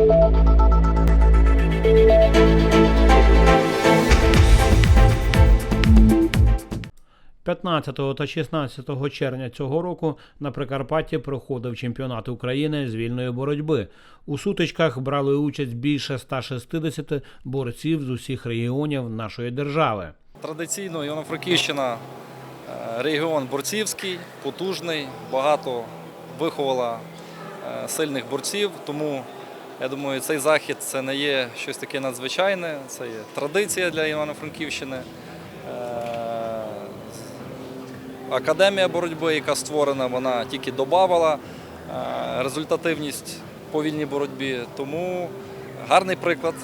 – 15 та 16 червня цього року на Прикарпатті проходив чемпіонат України з вільної боротьби. У сутичках брали участь більше 160 борців з усіх регіонів нашої держави. Традиційно Івано-Франківщина е, регіон борцівський, потужний, багато виховала е, сильних борців. Тому я думаю, цей захід це не є щось таке надзвичайне, це є традиція для Івано-Франківщини. Е, Академія боротьби, яка створена, вона тільки додавала е, результативність по вільній боротьбі. Тому гарний приклад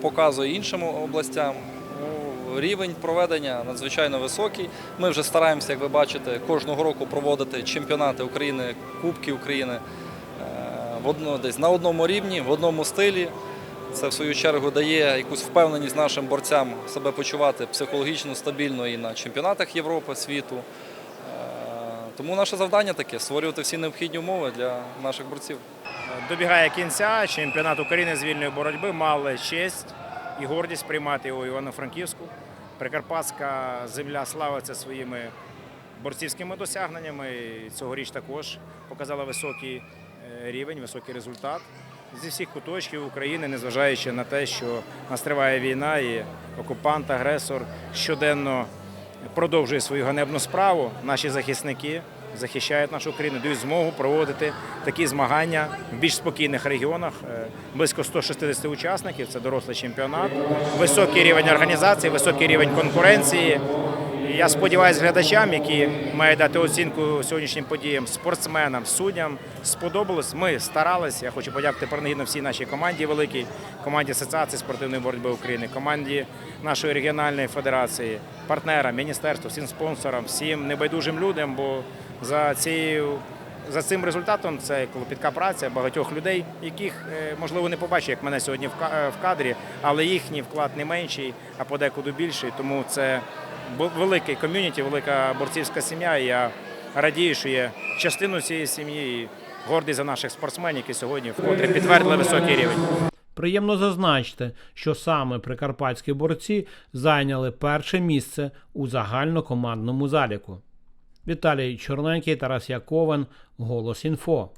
показує іншим областям. Ну, Рівень проведення надзвичайно високий. Ми вже стараємося, як ви бачите, кожного року проводити чемпіонати України, Кубки України одно, десь на одному рівні, в одному стилі. Це в свою чергу дає якусь впевненість нашим борцям себе почувати психологічно стабільно і на чемпіонатах Європи, світу. Е, Тому наше завдання таке створювати всі необхідні умови для наших борців. Добігає кінця. Чемпіонат України з вільної боротьби мали честь і гордість приймати його Івано-Франківську. Прикарпатська земля славиться своїми борцівськими досягненнями. Цьогоріч також показала високий рівень, високий результат. Зі всіх куточків України, незважаючи на те, що нас триває війна і окупант, агресор щоденно продовжує свою ганебну справу. Наші захисники захищають нашу країну, дають змогу проводити такі змагання в більш спокійних регіонах. Е, Близько 160 учасників. Це дорослий чемпіонат, високий рівень організації, високий рівень конкуренції. Я сподіваюся, глядачам, які мають дати оцінку сьогоднішнім подіям, спортсменам, суддям, сподобалось. Ми старалися. Я хочу подякувати принагідно всій нашій команді великій, команді Асоціації спортивної боротьби України, команді нашої регіональної федерації, партнерам, міністерству, всім спонсорам, всім небайдужим людям. Бо за цією за цим результатом це клопітка праця багатьох людей, яких е, можливо не побачу, як мене сьогодні е, в кадрі, але їхній вклад не менший, а подекуди більший. Тому це великий ком'юніті, велика борцівська сім'я. І я радію, що є частиною цієї сім'ї і гордий за наших спортсменів, які сьогодні вкотре підтвердили високий рівень. Приємно зазначити, що саме прикарпатські борці зайняли перше місце у загальнокомандному заліку. Віталій Чорненький, Тарас Яковен, Голос Інфо.